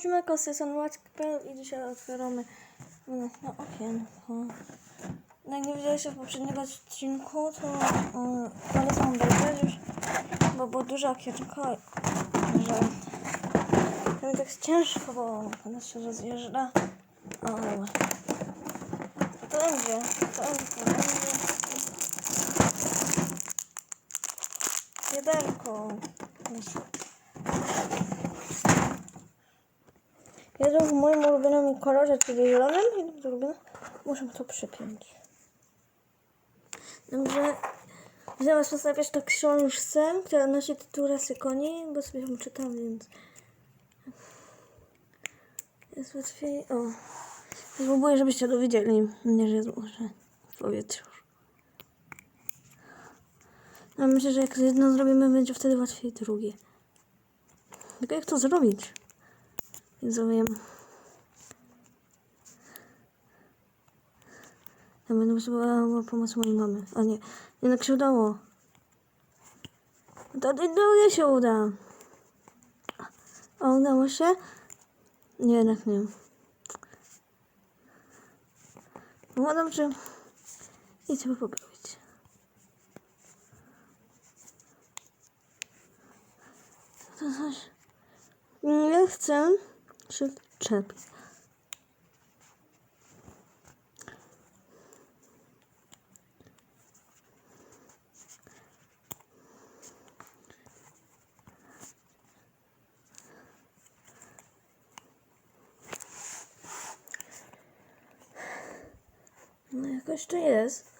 Kosy sanować i dzisiaj otwieramy na okienko. No Jak nie widzieliście w poprzednim odcinku, to yy, polecam obejrzeć już, bo było duże okienko, że to mi tak ciężko, bo ona się rozjeżdża. O. To będzie, to będzie, to będzie. Jedenko. Jedą w moim ulubionym kolorze, czyli zielonym. Muszę to przypiąć. Dobrze. Zamiast postawiać to książce, która nosi tytuł Rasy koni, bo sobie ją czytam, więc jest łatwiej. O. Próbuję, żebyście to widzieli. Nie, że jest w powietrzu. Ja myślę, że jak jedno zrobimy, będzie wtedy łatwiej drugie. Tylko jak to zrobić? Wiem. Ja będę potrzebowała pomocy mojej mamy. A nie, jednak się udało. To drugie się uda. A udało się? Nie, jednak nie. No dobrze. I trzeba poprawić. To coś. Nie chcę się wczepić. No jakoś to jest.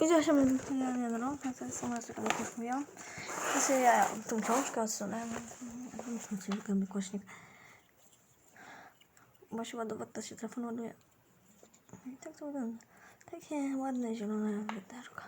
Widziałeś, że ja nie no, to jest sama jak mówiłam. Ja tą książkę. Muszę gęby głośnik. Się ładować, to się telefon ładuje. No I tak to wygląda. Takie ładne zielone wiaderko.